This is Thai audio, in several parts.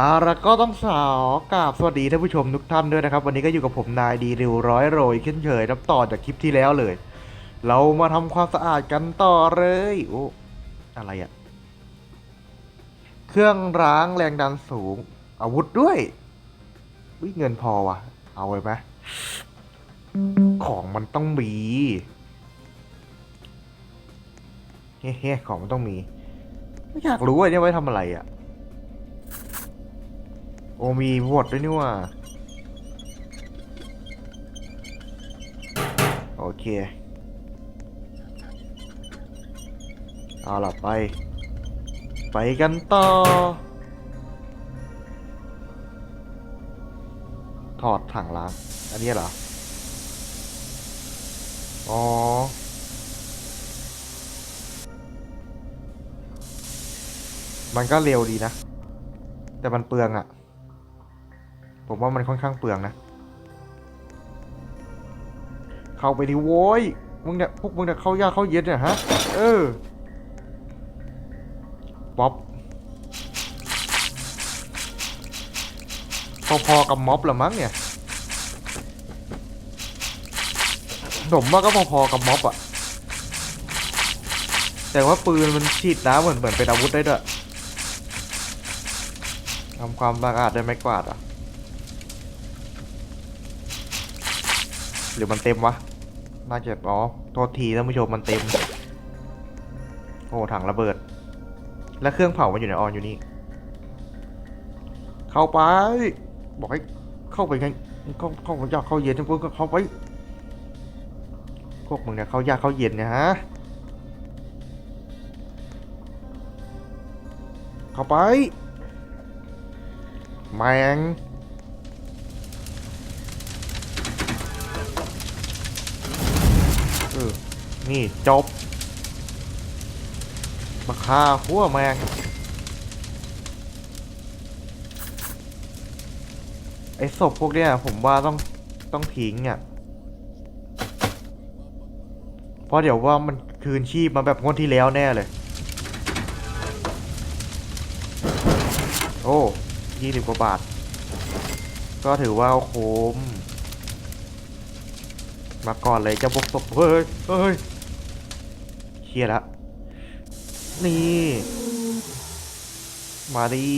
อาละก็ต้องสาวกราบสวัสดีท่านผู้ชมทุกท่านด้วยนะครับ วันนี้ก็อยู่กับผมนายดีริวร้อยโรยเช่นเคยรับต่อจากคลิปที่แล้วเลย เรามาทำความสะอาดกันต่อเลยโอ้อะไรอะเครื่องร้างแรงดันสูง อาวุธด้วยวิเงินพอวะเอาไว้ไหมของมันต้องมีเฮ้ๆของมันต้องมีไม่อยากรู้ว่าเนี่ยไว้ทำอะไรอะ โอมีหมดด้วยนี่ว่าโอเคเอาล่ะไป ไปกันต่อ ถอดถังล้าง อันนี้เหรอ อ๋อมันก็เร็วดีนะ แต่มันเปลืองอะ ผมว่ามันค่อนข้างเปลืองนะ เข้าไปดิโว้ยมึงเนี่ยพวกมึงเนี่ยเข้ายากเข้าเย็นเนี่ยฮะ เออป๊อปพอๆกับม็อบละมั้งเนี่ยผมว่าก็พอๆกับม็อบอะแต่ว่าปืนมันฉีดน้ำเหมือนเหมือนเป็นอาวุธได้ด้วยทำความสะอาดได้ไหมกวาดอะ หรือมันเต็มวะ น่าจะอ๋อโทษทีท่านผู้ชมมันเต็ม โอ้ถังระเบิด แล้วเครื่องเผามันอยู่ในออนอยู่นี่ เข้าไป บอกให้เข้าไปไงเข้าเข้ายากเข้าเย็นทุกคนก็เข้าไป พวกมึงเนี่ยเข้ายากเข้าเย็นเนี่ยฮะ เข้าไป แมง เออ นี่จบมาฆ่าหัวแมงไอ้ศพพวกเนี้ยผมว่าต้องต้องทิ้งอะเพราะเดี๋ยวว่ามันคืนชีพมาแบบงวดที่แล้วแน่เลย โอ้ยี่สิบกว่าบาท ก็ถือว่าคุ้มมาก่อนเลยเจะบกศพเฮ้ยเฮ้ย เครียดละนี่ มาดี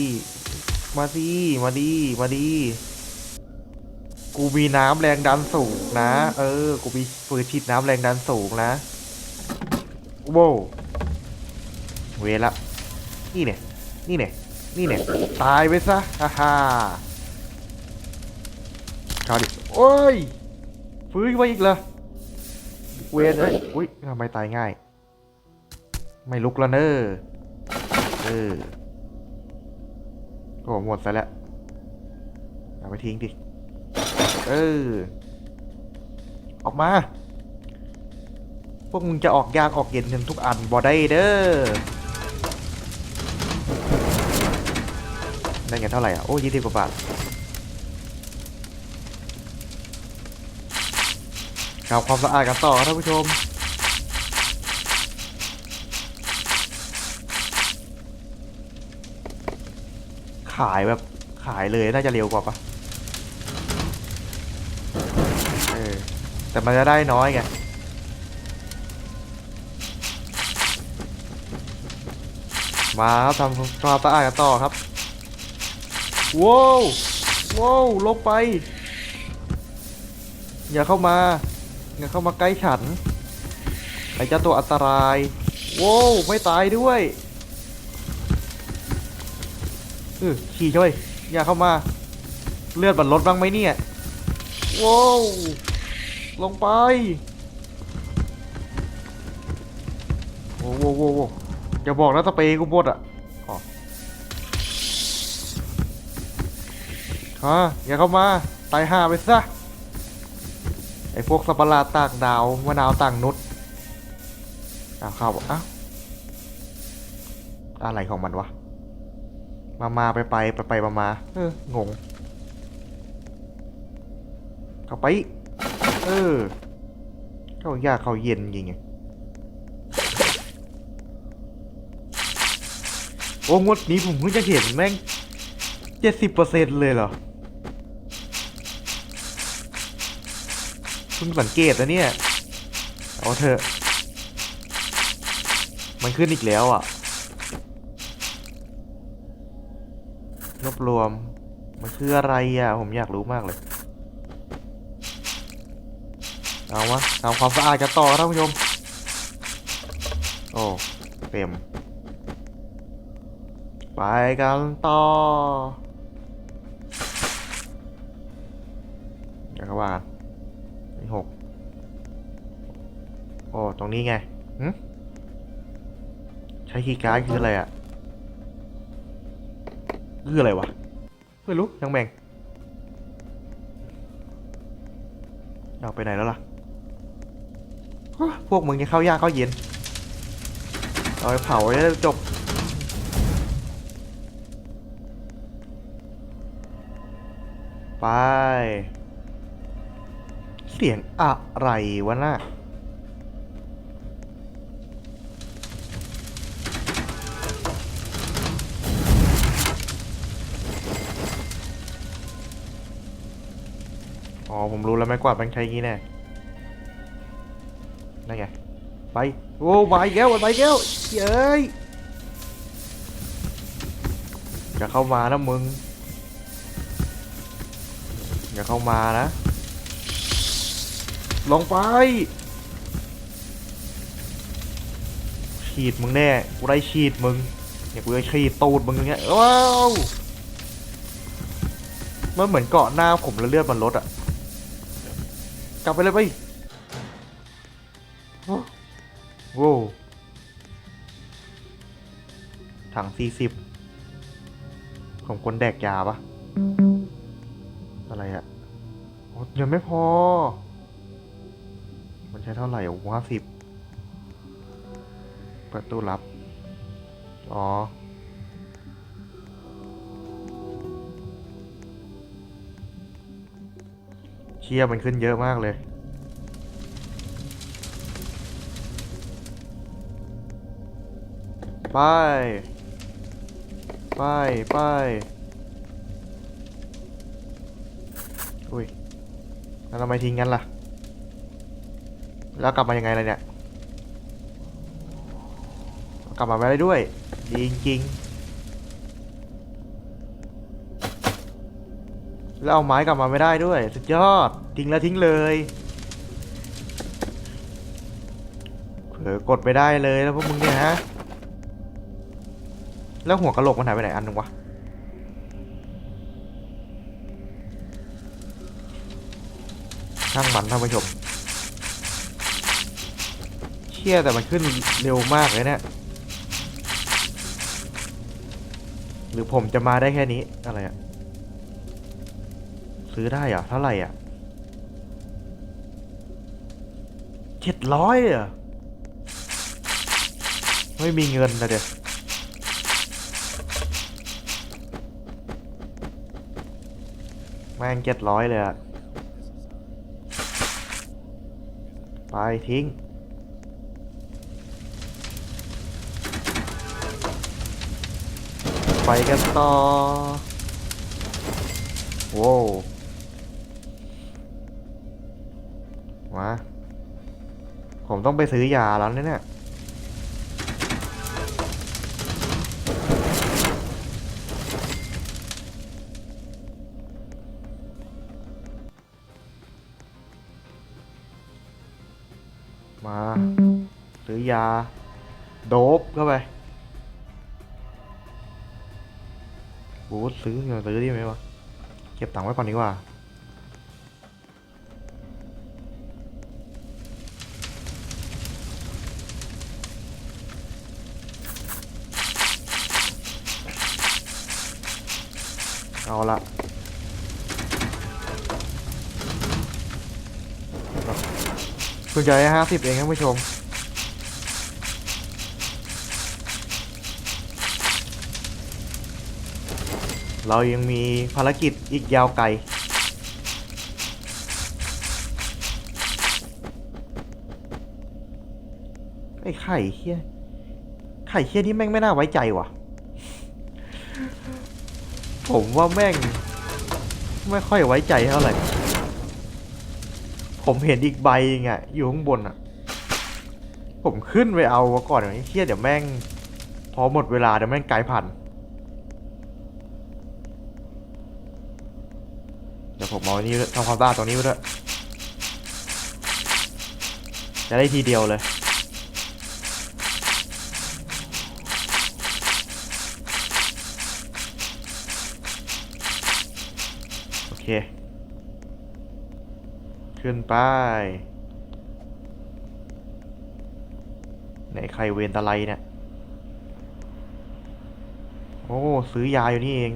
มาดี มาดี มาดี กูมีน้ำแรงดันสูงนะ เออ กูมีปืนฉีดน้ำแรงดันสูงนะโว้เวละ นี่เนี่ย นี่เนี่ย นี่เนี่ย ตายไปซะฮ่าฮ่าคราวนี้โอ้ยฟื้นมาอีกเหรอเวนเอ้ยอุ้ยทำไมตายง่าย ไม่ลุกแล้วเนอะเออโอ้หมดซะแล้วเอาไปทิ้งดิ เออ ออกมา พวกมึงจะออกยากออกเย็นกันทุกอันบอได้เด้อ ได้เงินเท่าไหร่อะ โอ้ยี่สิบกว่าบาททำความสะอาดกันต่อครับท่านผู้ชม ขายแบบขายเลยน่าจะเร็วกว่าปะเออแต่มันจะได้น้อยไงมาครับทำความสะอาดกันต่อครับว้าวว้าวลงไป อย่าเข้ามา อย่าเข้ามาใกล้ฉันไอ้เจ้าตัวอันตรายว้าวไม่ตายด้วย เออขี่ช่วยอย่าเข้ามา เลือดมันลดบ้างไหมเนี่ยว้าวลงไปโว้วโว้วโว้โว้วอย่าบอกนะสเปรย์กูหมดอะอ๋อฮะอย่าเข้ามา ตายห่าไปซะ ไอพวกสัตว์ประหลาดต่างดาวมะนาวต่างนุษอ้าวเข้าบอกอ้าวอะไรของมันวะ มามาไปไปไปไปมามาเอองงเข้าไป เออ เข้ายากเข้าเย็นจริงไงโอ้งวดนี้ผมเพิ่งจะเห็นแม่งเจ็ดสิบเปอร์เซ็นต์เลยเหรอเพิ่งสังเกตนะเนี่ย เอาเถอะ มันขึ้นอีกแล้วอะ รวม มันคืออะไรอะ ผมอยากรู้มากเลย เอาวะทำความสะอาดกันต่อท่านผู้ชม โอ้เต็ม ไปกันต่อเดี๋ยวก็ว่านนี่หกโอ้ ตรงนี้ไงใช้คีย์การ์ดคืออะไรอะ คืออะไรวะไม่รู้ยังแบ่งเอาไปไหนแล้วล่ะพวกมึงจะเข้ายากเข้าเย็นเอาไปเผาแล้วจบไป เสียงอะไรวะน่ะ อ๋อผมรู้แล้วไม้กวาดมันใช้งี้แน่นั่นไงไปโอ้ไปแก้วไปแก้วเย้ยอย่าเข้ามานะมึงอย่าเข้ามานะ ลงไปฉีดมึงแน่กูได้ฉีดมึงเนี่ยกูจะฉีดตูดมึงอย่างเงี้ยว้าวมันเหมือนเกาะหน้าผมแล้วเลือดมันลดอะ ลับไปเลยไปโอ้โว้ถังสี่สิบผมควรแดกยาปะอะไรอะโอ้ยังไม่พอ มันใช้เท่าไหร่โอ้ห้าสิบเปิดตู้รับ อ๋อ เชี่ยมันขึ้นเยอะมากเลย ไป ไป ไปอุ้ยแล้วทำไมทิ้งงั้นล่ะ แล้วกลับมายังไงล่ะเนี่ย กลับมาไม่ได้ด้วยดีจริง แล้วเอาไม้กลับมาไม่ได้ด้วย สุดยอด ทิ้งแล้วทิ้งเลยเผลอกดไปได้เลยแล้วพวกมึงเนี่ยฮะแล้วหัวกะโหลกมันหายไปไหนอันนึงวะช่างมันท่านผู้ชมเชี่ยแต่มันขึ้นเร็วมากเลยเนี่ยหรือผมจะมาได้แค่นี้อะไรอะ ซื้อได้เหรอเท่าไหร่อะเจ็ดร้อยอะไม่มีเงินนะเด็กแม่งเจ็ดร้อยเลยอะไปทิ้ง ไปกันต่อ โว้ มา ผมต้องไปซื้อยาแล้วเนี่ยมา ซื้อยา โดบเข้าไปบูธซื้อเงินซื้อดีไหมวะ เก็บตังค์ไว้ก่อนดีกว่า เอาละเพิ่งจะได้ห้าสิบเองท่านผู้ชมเรายังมีภารกิจอีกยาวไกล ไอ้ไข่เฮี้ย ไข่เฮี้ยนี่แม่งไม่น่าไว้ใจว่ะ ผมว่าแม่ง ไม่ค่อยไว้ใจเท่าไหร่ ผมเห็นอีกใบเองอะอยู่ข้างบนอะผมขึ้นไปเอาก่อนไอ้เชี่ยเดี๋ยวแม่ง พอหมดเวลาเดี๋ยวแม่งกลายพันธุ์เดี๋ยวผมเอาอันนี้ทำความสะอาดตรงนี้ไว้ด้วยจะได้ทีเดียวเลย โอเค ขึ้นไป ไหนใครเวนตะไลเนี่ย โอ้ ซื้อยาอยู่นี่เอง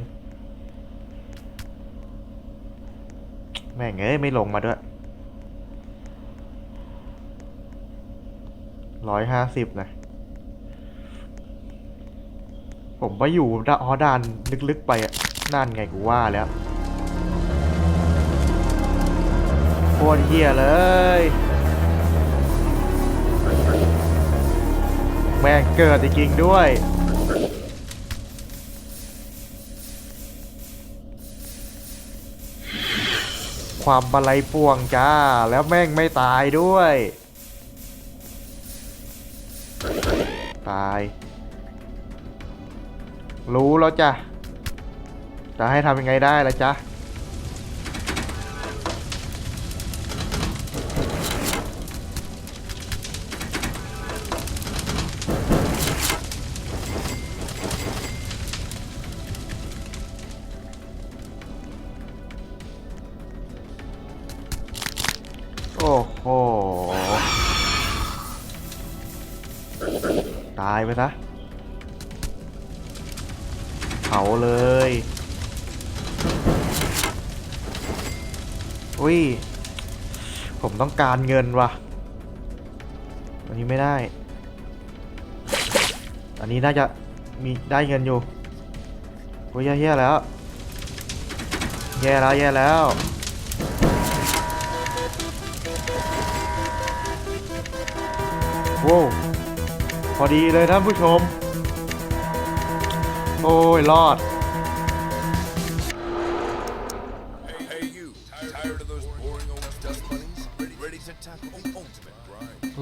แม่งเอ้ย ไม่ลงมาด้วยร้อยห้าสิบนะ ผมไปอยู่ดออดานลึกๆไปอะนั่นไงกูว่าแล้ว คตรเฮียเลย แม่งเกิดจริงด้วย ความบะไลป่วงจ้า แล้วแม่งไม่ตายด้วย ตาย รู้แล้วจ้ะ จะให้ทำยังไงได้ล่ะจ๊ะ ต้องการเงินวะอันนี้ไม่ได้ อันนี้น่าจะมีได้เงินอยู่โอ้ยแย่แล้ว แย่แล้วแย่แล้วโว้วพอดีเลยท่านผู้ชม โอ้ย รอด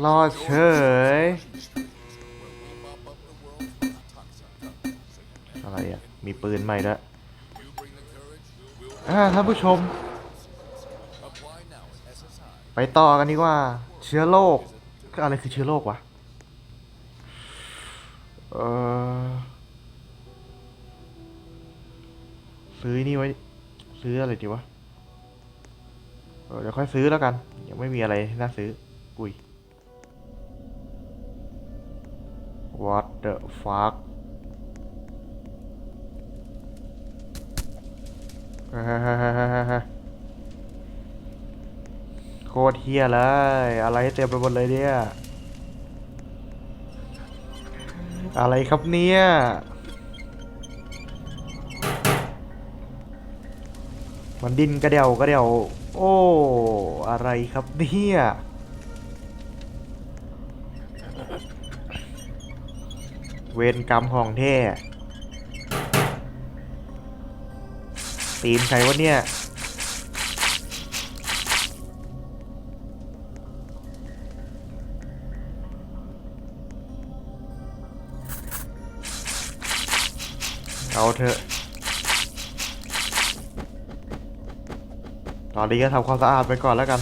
รอดเฉย อะไรอะ มีปืนใหม่ด้วยอ่าท่านผู้ชม ไปต่อกันดีกว่า เชื้อโรคอะไรคือเชื้อโรควะ เออซื้อนี่ไว้ ซื้ออะไรดีวะเเดี๋ยวค่อยซื้อแล้วกัน ยังไม่มีอะไรน่าซื้อ อุ้ย what the fuck โคตรเฮียเลย อะไรเต็มไปหมดเลยเนี่ย อะไรครับเนี่ยมันดินกระเดี่ยวกระเดี่ยว โอ้ อะไรครับเนี่ย วรกรรมของแท้ตีนใครวะเนี่ย เอาเถอะ ตอนนี้ก็ทำความสะอาดไปก่อนแล้วกัน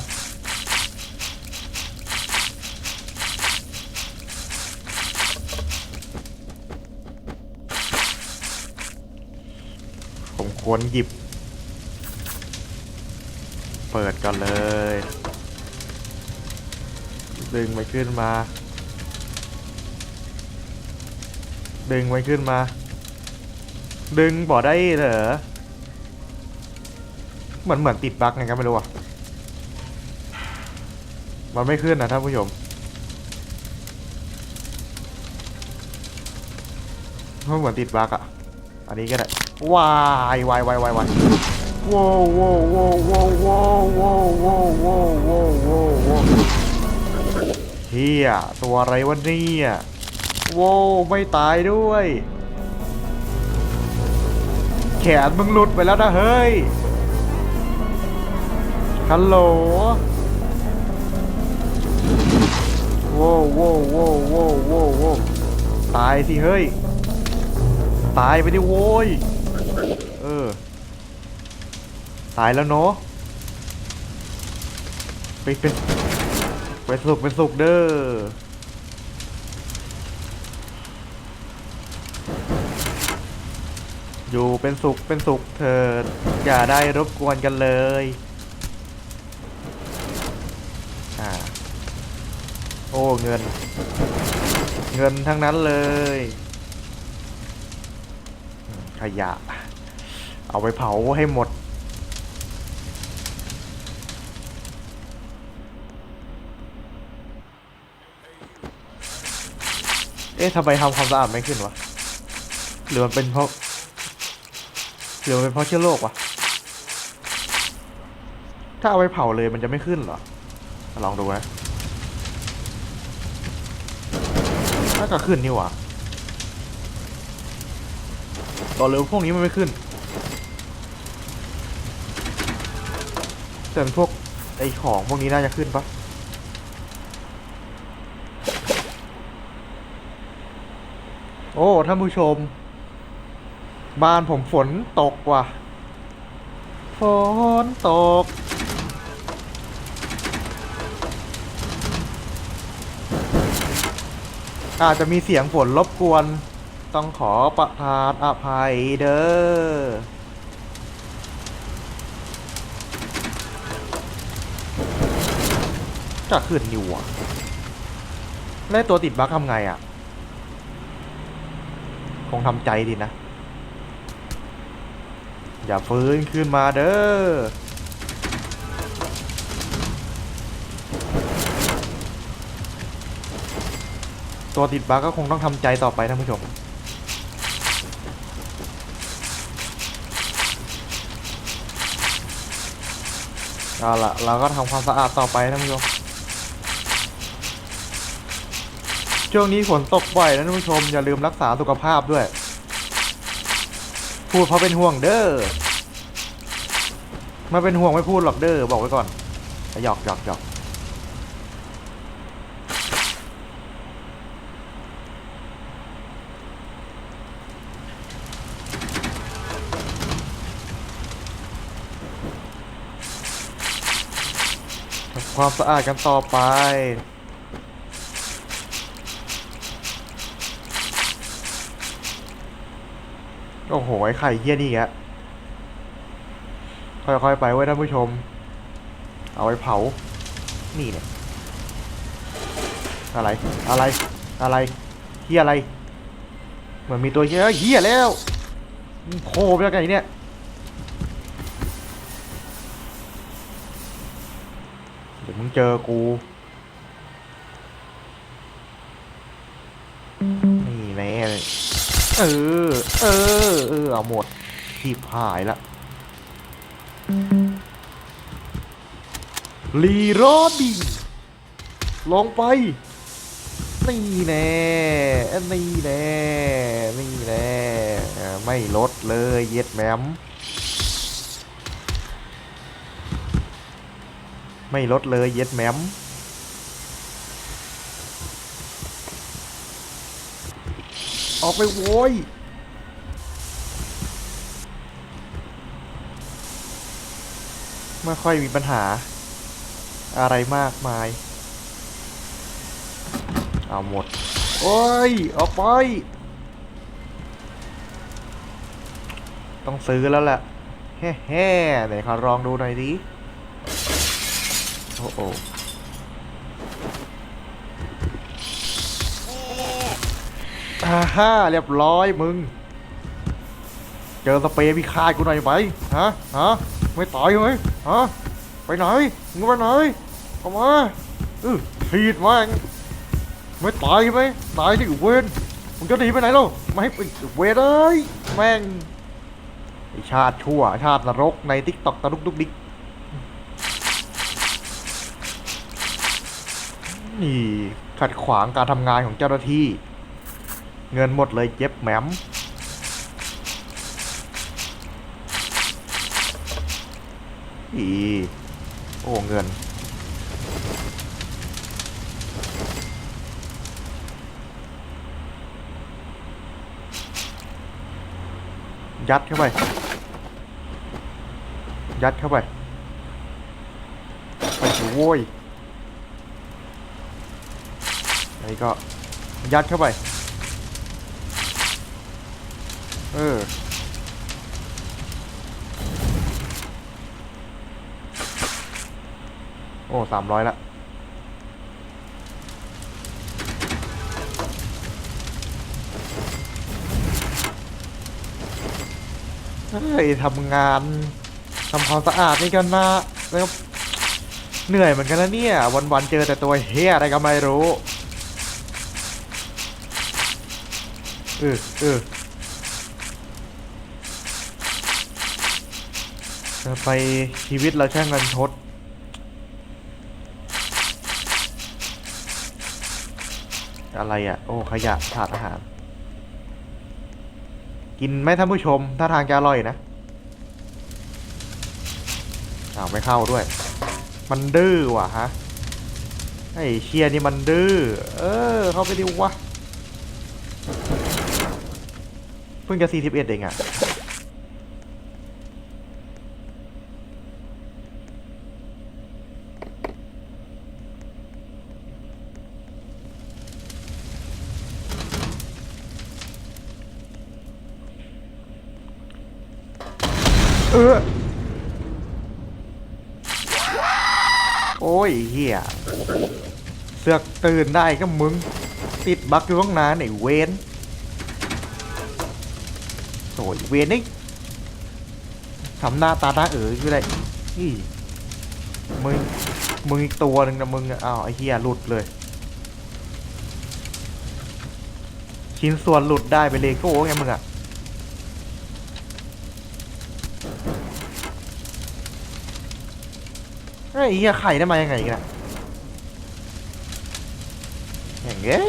ควรหยิบ เปิดก่อนเลย ดึงมันขึ้นมา ดึงมันขึ้นมา ดึงบ่ได้เหรอเหมือนเหมือนติดบั๊กไงก็ไม่รู้อะมันไม่ขึ้นนะท่านผู้ชมมันเหมือนติดบั๊กอะ อันนี้ก็ได้ วายวายวายวายวายโว้วโว้วโว้วโว้วโว้วโว้วโว้วโว้วโว้วโว้วโว้วเฮียตัวอะไรวะเนี่ยโว้วไม่ตายด้วย แขนมึงหลุดไปแล้วนะเฮ้ยฮัลโหลโว้วโว้วโว้วโว้วโว้วโว้วตายสิเฮ้ย ตายไปดิโว้ย เออ ตายแล้วเนาะไปเป็นไปสุกเป็นสุกเด้ออยู่เป็นสุขเป็นสุขเถิดอย่าได้รบกวนกันเลยอ่าโอ้เงิน เงินทั้งนั้นเลย ขยะ เอาไปเผาให้หมด เอ๊ะทำไมทำความสะอาดไม่ขึ้นวะ หรือมันเป็นเพราะ หรือมันเป็นเพราะเชื้อโรควะ ถ้าเอาไปเผาเลยมันจะไม่ขึ้นเหรอ ลองดูนะน่าจะขึ้นนี่หว่าต่อเรือพวกนี้มันไม่ขึ้น แต่พวกไอของพวกนี้น่าจะขึ้นปะ โอ้ท่านผู้ชม บ้านผมฝนตกว่ะ ฝนตก อาจจะมีเสียงฝนรบกวน ต้องขอประทานอภัยเด้อจะขึ้นอยู่อะ แล้วตัวติดบั๊กทำไงอะ คงทำใจดีนะ อย่าฟื้นขึ้นมาเด้อตัวติดบั๊กก็คงต้องทำใจต่อไปท่านผู้ชมเอาละเราก็ทำความสะอาดต่อไปท่านผู้ชม ช่วงนี้ฝนตกบ่อยนะท่านผู้ชมอย่าลืมรักษาสุขภาพด้วย พูดเพราะเป็นห่วงเด้อมาเป็นห่วงไม่พูดหรอกเด้อบอกไว้ก่อนหยอกหยอกหยอกความสะอาดกันต่อไป โอ้โห ไอ้ไข่เหี้ยนี่แกค่อยๆไปไว้ท่านผู้ชม เอาไปเผา นี่เนี่ย อะไร อะไร อะไรเหี้ยอะไร เหมือนมีตัวเหี้ยเหี้ยแล้วโผล่ไปแล้วกันไอ้เนี่ยเดี๋ยวมึงเจอกู นี่แน่ เออ เออ เออเอาหมดทีบหายละลีโรบินลงไป นี่แน่นี่แน่นี่แน่ไม่ลดเลยเย็ดแมมไม่ลดเลยเย็ดแมม ออกไปโว้ยไม่ค่อยมีปัญหา อะไรมากมาย เอาหมด โอ้ย ออกไป ต้องซื้อแล้วแหละแฮ่แฮ่ๆไหนขอลองดูหน่อยดิ โอ้โห ฮ่าเรียบร้อยมึง เจอสเปรย์พิฆาตกูหน่อยไหมฮะฮะไม่ต่อยไหมฮะไปไหนมึงไปไหนเข้ามาเออถีดมาไม่ตายไหมตายที่เวนมึงจะหนีไปไหนล่ะไม่ให้เป็นเวนเลยแม่งไอชาติชั่ว ชาตินรกในทิกตอกตะลุกดุกดิกนี่ขัดขวางการทำงานของเจ้าหน้าที่ เงินหมดเลยเจ็บแหมมอีโอ้เงิน ยัดเข้าไป ยัดเข้าไป ไปโว้ยไอ้ก็ยัดเข้าไป เออ โอ้สามร้อยละเฮ้ยทำงานทำความสะอาดนี่กันนะแล้วเหนื่อยเหมือนกันนะเนี่ย วันๆเจอแต่ตัวเฮียอะไรก็ไม่รู้เออเออเออ ไปชีวิตเราแช่งเงินทด อะไรอะ โอ้ ขยะถาดอาหาร กินไหมท่านผู้ชม ถ้าทางจะอร่อยนะอ้าวไม่เข้าด้วย มันดื้อว่ะฮะ ไอเชียนี่มันดื้อ เออ เข้าไปดิวะ เพิ่งจะ41เองอะเออ โอ้ยเฮียเสือก ตื่นได้ก็มึง ติดบักอยู่ตั้งนานไอ้เวนโอ้ยเวนนี่ทำหน้าตาตาเอ๋ออยู่เลยอีมึง มึงอีกตัวหนึ่งนะมึงอ้าวไอ้เฮียหลุดเลย ชิ้นส่วนหลุดได้ไปเลโก้ไงมึงอะไอ้เฮียไข่ได้มายังไงกันอะ อย่างเงี้ย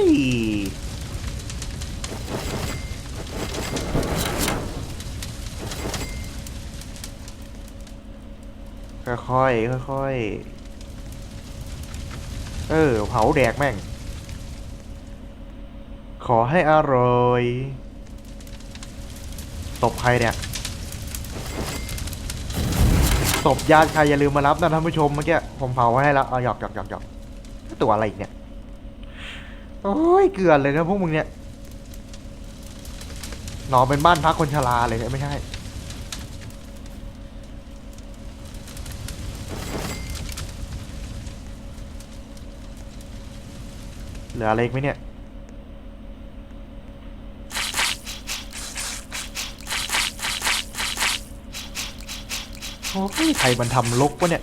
ค่อยๆค่อยๆเออ เผาแดกแม่ง ขอให้อร่อยตบใครเนี่ยตบญาติใครอย่าลืมมารับนะท่านผู้ชมเมื่อกี้ผมเผาไว้ให้แล้วเอาหยอกหยอกหยอกหยอกตัวอะไรเนี่ย โอ้ยเกลือนเลยนะพวกมึงเนี่ยนอเป็นบ้านพักคนชราเลยเนี่ยไม่ใช่ เหลืออะไรอีกไหมเนี่ย โอ้ยใครมันทำลกวะเนี่ย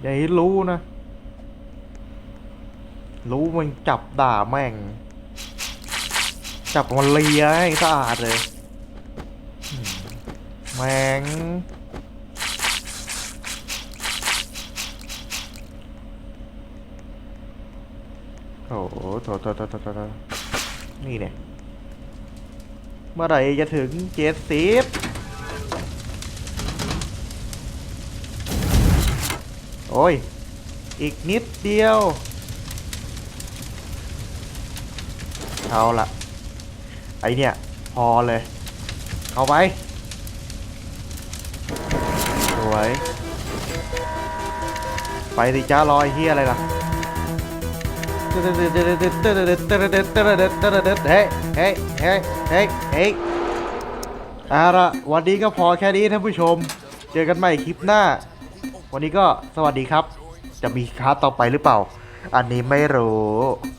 อย่าให้รู้นะ รู้มันจับด่าแม่ง จับมันเลียให้สะอาดเลย แม่งโอ้โหโถโถโถโถโถโถนี่เนี่ย เมื่อไหร่จะถึงเจ็ดสิบโอ้ย อีกนิดเดียว เอาละไอเนี่ย พอเลย เอาไป สวย ไปสิจ้ารอยเฮียอะไรล่ะเฮ้ยเฮ้ยเฮ้ยเฮ้ยเฮ้ยเอาละวันนี้ก็พอแค่นี้ท่านผู้ชม เจอกันใหม่คลิปหน้า วันนี้ก็สวัสดีครับ จะมีคลาสต่อไปหรือเปล่า อันนี้ไม่รู้